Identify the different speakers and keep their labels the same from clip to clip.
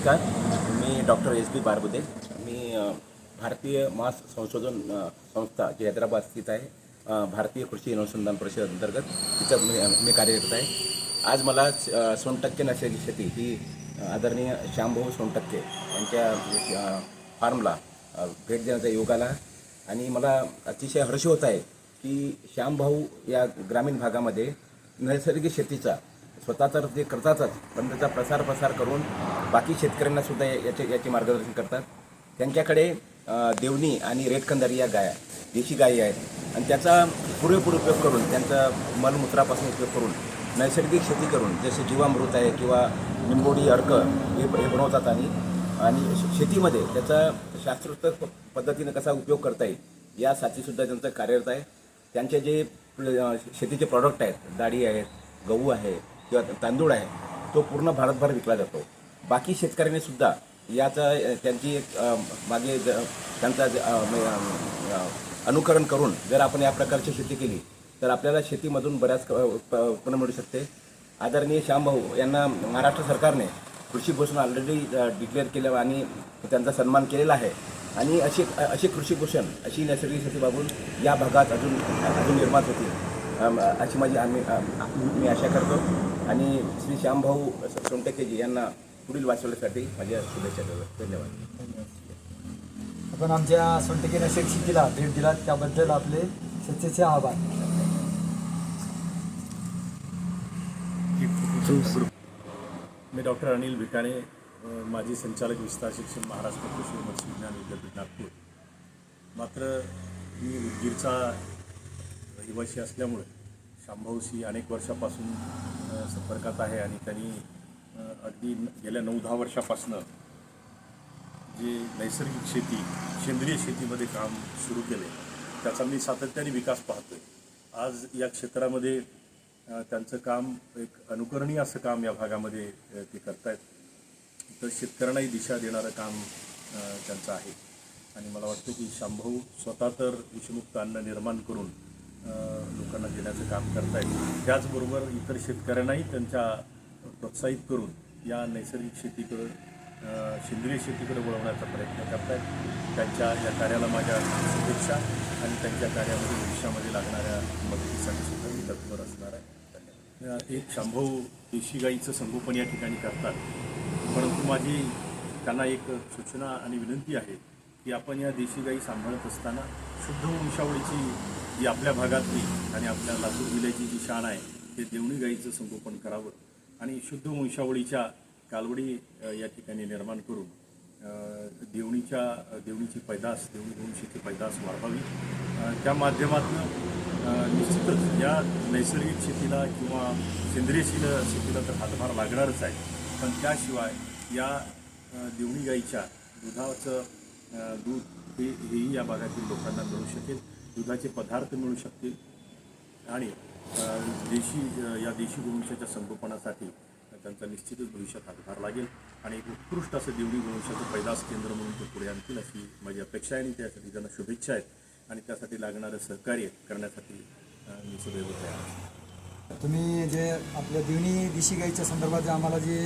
Speaker 1: मी doctor S बी बारबुदे. मी भारतीय मास संशोधन संस्था जी हैदराबाद स्थित आहे भारतीय कृषी अनुसंधान परिषद अंतर्गत. तिथं मी मी कार्यरत आहे. आज मला सोनटक्के नसलेली शेती ही आदरणीय श्यामभाऊ सोनटक्के यांच्या फार्मला भेट देण्याचा योग आला. आणि मला अतिशय हर्ष होत आहे की श्यामभाऊ या ग्रामीण भागामध्ये नैसर्गिक शेतीचा स्वतः तर ते करतातच पण त्याचा प्रसार प्रसार करून बाकी शेतकऱ्यांना सुद्धा याचे याचे मार्गदर्शन करतात. त्यांच्याकडे देवणी आणि रेटखंदारी या गाया देशी गायी आहेत. आणि त्याचा पुरेपूर उपयोग करून त्यांचा मलमूत्रापासून उपयोग करून नैसर्गिक शेती करून जसे जीवामृत आहे किंवा निंबोडी अर्क हे हे बनवतात आणि आणि शेतीमध्ये त्याचा शास्त्रोक्त पद्धतीनं कसा उपयोग करता येईल यासाठीसुद्धा त्यांचं कार्यरत आहे. त्यांचे जे शेतीचे प्रॉडक्ट आहेत डाळी आहेत गहू आहे किंवा तांदूळ आहे तो पूर्ण भारतभर विकला जातो. बाकी शेतकऱ्यांनी सुद्धा याचा त्यांची एक मागे ज- त्यांचा ज- अनुकरण करून जर आपण या प्रकारची शेती केली तर आपल्याला शेतीमधून बऱ्याच क- प- उत्पन्न मिळू शकते. आदरणीय श्यामभाऊ यांना महाराष्ट्र सरकारने कृषी भूषण ऑलरेडी डिक्लेअर केलं आणि त्यांचा सन्मान केलेला आहे. आणि अशी अशी कृषी भूषण अशी नैसर्गिक शेती बाबून या भागात अजून अजून निर्माण होतील. अशी माझी आम्ही मी आशा करतो. आणि श्री श्यामभाऊ सोनटकेजी यांना पुढील वाचवण्यासाठी माझ्या शुभेच्छा देतो. धन्यवाद.
Speaker 2: आपण आमच्या सोनटके नशेक भेट दिला त्याबद्दल आपले सच्चेचे आभार.
Speaker 3: मी डॉक्टर अनिल भिकाणे माजी संचालक विस्तार शिक्षण महाराष्ट्र कृषी मत्स्य विज्ञान विद्यापीठ नागपूर. मात्र मी उदगीरचा रहिवासी असल्यामुळे शांभाऊशी अनेक वर्षापासून संपर्कात आहे आणि त्यांनी अगदी गेल्या नऊ दहा वर्षापासनं जे नैसर्गिक शेती सेंद्रिय शेतीमध्ये काम सुरू केले त्याचा मी सातत्याने विकास पाहतो आहे आज या क्षेत्रामध्ये त्यांचं काम एक अनुकरणीय असं काम या भागामध्ये ते करतायत. तर शेतकऱ्यांनाही दिशा देणारं काम त्यांचं आहे. आणि मला वाटतं की शांभाऊ स्वतः तर विषमुक्त अन्न निर्माण करून लोकांना देण्याचं काम करतायत. त्याचबरोबर इतर शेतकऱ्यांनाही त्यांच्या प्रोत्साहित करून या नैसर्गिक शेतीकडं सेंद्रिय शेतीकडे वळवण्याचा प्रयत्न करतायत. त्यांच्या या कार्याला माझ्या शुभेच्छा आणि त्यांच्या कार्यामध्ये भविष्यामध्ये लागणाऱ्या मदतीसाठी सुद्धा मी तत्पर असणार आहे. एक शांभव देशी गाईचं संगोपन या ठिकाणी करतात. परंतु माझी त्यांना एक सूचना आणि विनंती आहे की आपण या देशी गाई सांभाळत असताना शुद्ध वंशावळीची जी आपल्या भागातली आणि आपल्या लातूर जिल्ह्याची जी शान आहे ते देवणी गाईचं संगोपन करावं. आणि शुद्ध वंशावळीच्या कालवडी या ठिकाणी निर्माण करून देवणीच्या देवणीची पैदास देवणी वंशीची पैदास वाढवावी. त्या माध्यमातून निश्चितच या नैसर्गिक शेतीला किंवा सेंद्रिय शेतीला शेतीला तर हातभार लागणारच आहे. पण त्याशिवाय या देवणी गाईच्या दुधाचं दूध हे हेही या भागातील लोकांना मिळू शकेल. दुधाचे पदार्थ मिळू शकतील. आणि देशी या देशी गोवंशाच्या संगोपनासाठी त्यांचा निश्चितच भविष्यात हातभार लागेल. आणि एक उत्कृष्ट असं देवणी गोवंशाचं पैदास केंद्र म्हणून ते पुढे आणतील अशी माझी अपेक्षा आहे आणि त्यासाठी त्यांना शुभेच्छा आहेत. आणि त्यासाठी लागणारं सहकार्य करण्यासाठी मी सदैव तयार आहे.
Speaker 2: तुम्ही जे आपल्या दिवणी देशी गाईच्या संदर्भात जे आम्हाला जे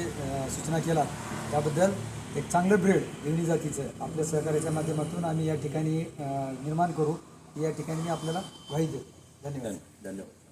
Speaker 2: सूचना केला त्याबद्दल एक चांगलं ब्रेड दिवणी जातीचं आपल्या सहकार्याच्या माध्यमातून आम्ही या ठिकाणी निर्माण करू. या ठिकाणी मी आपल्याला ग्वाही देतो. धन्यवाद.
Speaker 3: धन्यवाद.